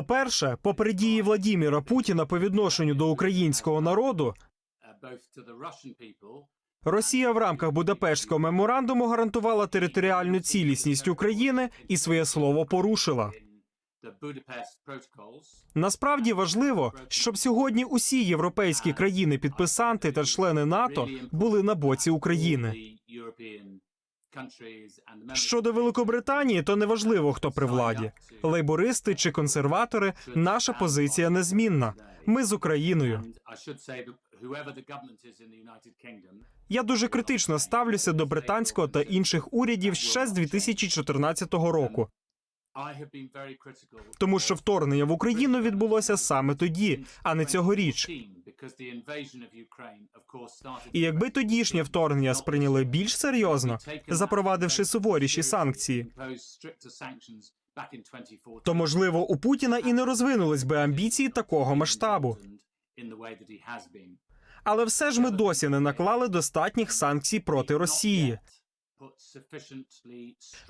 По-перше, попри дії Владіміра Путіна по відношенню до українського народу, Росія в рамках Будапештського меморандуму гарантувала територіальну цілісність України і своє слово порушила. Насправді важливо, щоб сьогодні усі європейські країни-підписанти та члени НАТО були на боці України. Щодо Великобританії, то неважливо, хто при владі лейбористи чи консерватори. Наша позиція незмінна. Ми з Україною. Я дуже критично ставлюся до британського та інших урядів ще з 2014 року, тому що вторгнення в Україну відбулося саме тоді, а не цьогоріч. І якби тодішнє вторгнення сприйняли більш серйозно, запровадивши суворіші санкції, то можливо у Путіна і не розвинулись би амбіції такого масштабу. Але все ж ми досі не наклали достатніх санкцій проти Росії.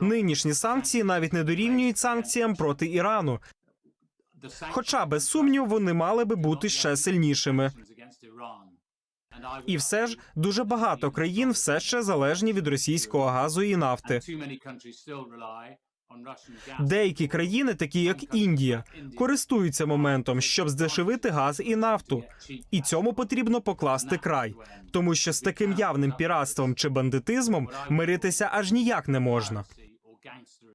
Нинішні санкції навіть не дорівнюють санкціям проти Ірану. Хоча без сумніву вони мали би бути ще сильнішими. І все ж дуже багато країн все ще залежні від російського газу і нафти. Деякі країни, такі як Індія, користуються моментом, щоб здешевити газ і нафту, і цьому потрібно покласти край, тому що з таким явним піратством чи бандитизмом миритися аж ніяк не можна.